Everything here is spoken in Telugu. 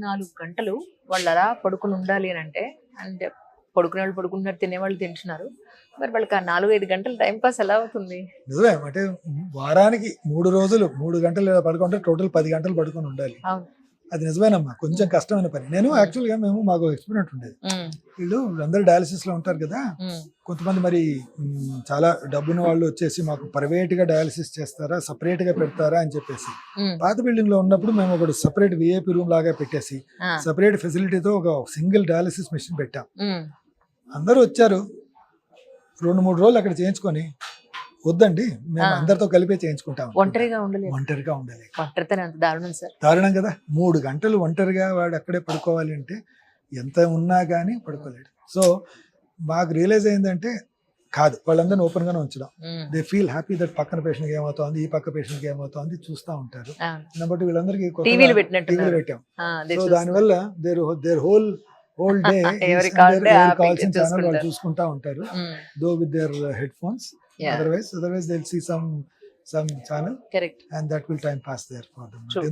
నాలుగు గంటలు వాళ్ళు అలా పడుకుని ఉండాలి అని అంటే అంటే పడుకునే వాళ్ళు పడుకుంటున్నారు తినేవాళ్ళు తింటున్నారు. మరి వాళ్ళకి ఆ నాలుగు ఐదు గంటలు టైం పాస్ ఎలా అవుతుంది? నిజమే అంటే వారానికి మూడు రోజులు మూడు గంటలు పడుకుంటే టోటల్ పది గంటలు పడుకొని ఉండాలి. అవును. అది నిజమేనమ్మా. కొంచెం కష్టమైన పని. నేను యాక్చువల్గా మేము మాకు ఎక్స్పీరియన్స్ ఉండేది. ఉమ్, వీళ్ళు అందరూ డయాలసిస్లో ఉంటారు కదా. ఉమ్, కొంతమంది మరి చాలా డబ్బున్న వాళ్ళు వచ్చేసి మాకు ప్రైవేట్గా డయాలసిస్ చేస్తారా సపరేట్గా పెడతారా అని చెప్పేసి. పాత బిల్డింగ్లో ఉన్నప్పుడు మేము ఒకటి సపరేట్ విఐపి రూమ్ లాగా పెట్టేసి సపరేట్ ఫెసిలిటీతో ఒక సింగిల్ డయాలసిస్ మెషిన్ పెట్టాం. అందరూ వచ్చారు. రెండు మూడు రోజులు అక్కడ చేయించుకొని వద్దండి మేము. అందరితో కలిపే చేయించుకుంటాం. ఒంటరిగా ఉండలేదు ఒంటరిగా ఉండాలి ఒంటరితనం అంత దారుణం సార్. దారుణం కదా? మూడు గంటలు ఒంటరిగా వాడు అక్కడే పడుకోవాలి అంటే ఎంత ఉన్నా కానీ పడుకోలేడు. సో మాకు రియలైజ్ అయిందంటే కాదు. వాళ్ళందరినీ ఓపెన్ గానే ఉంచడం దే ఫీల్ హ్యాపీ దట్ పక్కన పేషెంట్కి ఏమవుతోంది ఈ పక్క పేషెంట్కి ఏమవుతోంది చూస్తూ ఉంటారు. కాబట్టి వీళ్ళందరికీ టీవీలు పెట్టాం. సో. దానివల్ల there there whole whole day హ్యాపీగా కావాల్సిన ఛానల్ వాళ్ళు. చూసుకుంటా ఉంటారు though with their headphones. Otherwise otherwise they see some some channel correct and that will time pass there for them.